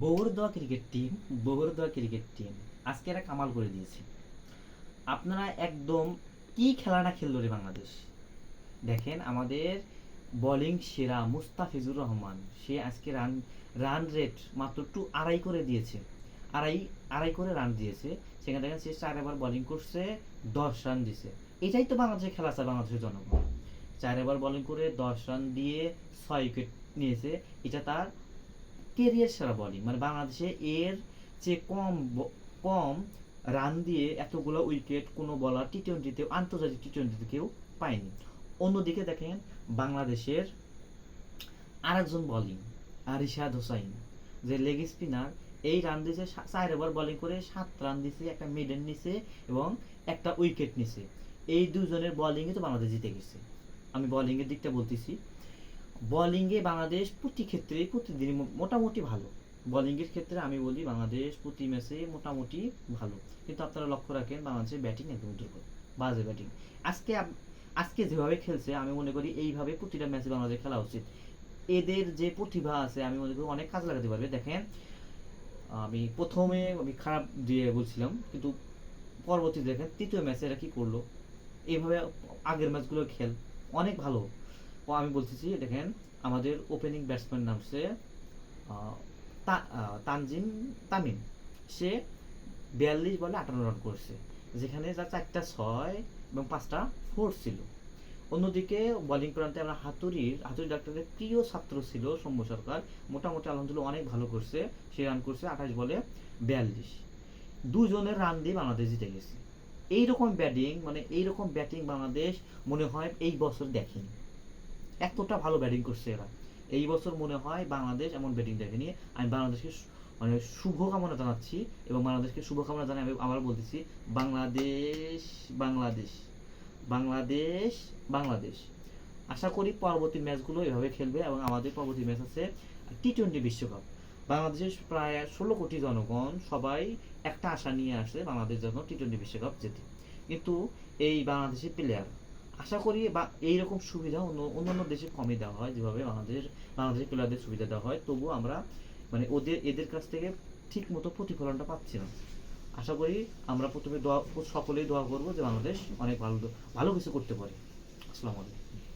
Bagurdoa cricket team Bagurdoa cricket team আজকে এরা কামাল করে দিয়েছে। আপনারা একদম কি খেলাটা খেললো রে বাংলাদেশ? দেখেন আমাদের বোলিং সেরা মুস্তাফিজুর রহমান, সে আজকে রান রান রেট মাত্র টু আড়াই করে দিয়েছে। আড়াই আড়াই করে রান দিয়েছে। সেখানে দেখেন সে চার এবার বোলিং করছে, দশ রান দিছে। এটাই তো বাংলাদেশের খেলা আছে, বাংলাদেশের জনগণ। চার এবার বোলিং করে দশ রান দিয়ে ছয় উইকেট নিয়েছে। এটা তার কেরিয়ার সেরা বলিং মানে বাংলাদেশে এর চেয়ে কম কম রান দিয়ে এতগুলো উইকেট কোনো বলার টি টোয়েন্টিতে আন্তর্জাতিক টি টোয়েন্টিতে কেউ পায়নি। অন্যদিকে দেখেন বাংলাদেশের আরেকজন বলিং রিশাদ হোসাইন, যে লেগ স্পিনার এই রান দিয়েছে চার ওভার বলিং করে সাত রান দিছে, একটা মিডেন নিছে এবং একটা উইকেট নিছে। এই দুজনের বোলিংয়ে তো বাংলাদেশ জিতে গেছে। আমি বোলিংয়ের দিকটা বলতেছি। বোলিংয়ে বাংলাদেশ প্রতি ক্ষেত্রে প্রতিদিনই মোটামুটি ভালো। বোলিংয়ের ক্ষেত্রে আমি বলি বাংলাদেশ প্রতি ম্যাচে মোটামুটি ভালো। কিন্তু আপনারা লক্ষ্য রাখেন, বাংলাদেশের ব্যাটিং একদম দুর্বল, বাজে ব্যাটিং। আজকে আজকে যেভাবে খেলছে, আমি মনে করি এইভাবে প্রতিটা ম্যাচে বাংলাদেশ খেলা উচিত। এদের যে প্রতিভা আছে, আমি মনে করি অনেক কাজ লাগাতে পারবে। দেখেন, আমি প্রথমে আমি খারাপ দিয়ে বলছিলাম, কিন্তু পরবর্তী দেখেন তৃতীয় ম্যাচে এরা কী করল? এইভাবে আগের ম্যাচগুলো খেল, অনেক ভালো। ও আমি বলতেছি, দেখেন, আমাদের ওপেনিং ব্যাটসম্যান নামছে তানজিম তামিম। সে বিয়াল্লিশ বলে আটান্ন রান করছে, যেখানে যা চারটা ছয় এবং পাঁচটা ফোর ছিল। অন্যদিকে বোলিং প্রান্তে আমরা হাতুড়ির, হাতুড়ি ডাক্তারের প্রিয় ছাত্র ছিল সৌম্য সরকার, মোটামুটি আলহামদুলিল্লাহ অনেক ভালো করছে, সে রান করছে আঠাশ বলে বিয়াল্লিশ। দুজনের রান দিয়ে বাংলাদেশ জিতে গেছে। এইরকম ব্যাটিং মানে এইরকম ব্যাটিং বাংলাদেশ মনে হয় এই বছর দেখেনি। এতটা ভালো ব্যাটিং করছে এরা। এই বছর মনে হয় বাংলাদেশ এমন ব্যাটিং দেখেনি। আমি বাংলাদেশকে মানে শুভকামনা জানাচ্ছি এবং বাংলাদেশকে শুভকামনা জানাই। আবার বলতেছি, বাংলাদেশ বাংলাদেশ বাংলাদেশ বাংলাদেশ। আশা করি পরবর্তী ম্যাচগুলো এভাবে খেলবে এবং আমাদের পরবর্তী ম্যাচ আছে টি টোয়েন্টি বিশ্বকাপ। বাংলাদেশের প্রায় ষোলো কোটি জনগণ সবাই একটা আশা নিয়ে আসে বাংলাদেশ যখন টি টোয়েন্টি বিশ্বকাপ জেতে। কিন্তু এই বাংলাদেশের প্লেয়ার আশা করি বা এইরকম সুবিধা অন্য, অন্যান্য দেশে কমই দেওয়া হয়, যেভাবে বাংলাদেশ বাংলাদেশের প্লেয়ারদের সুবিধা দেওয়া হয়। তবুও আমরা মানে ওদের, এদের কাছ থেকে ঠিক মতো প্রতিফলনটা পাচ্ছি না। আশা করি আমরা প্রথমে দোয়া, সকলেই দোয়া করব যে বাংলাদেশ অনেক ভালো ভালো কিছু করতে পারে। আসসালামু আলাইকুম।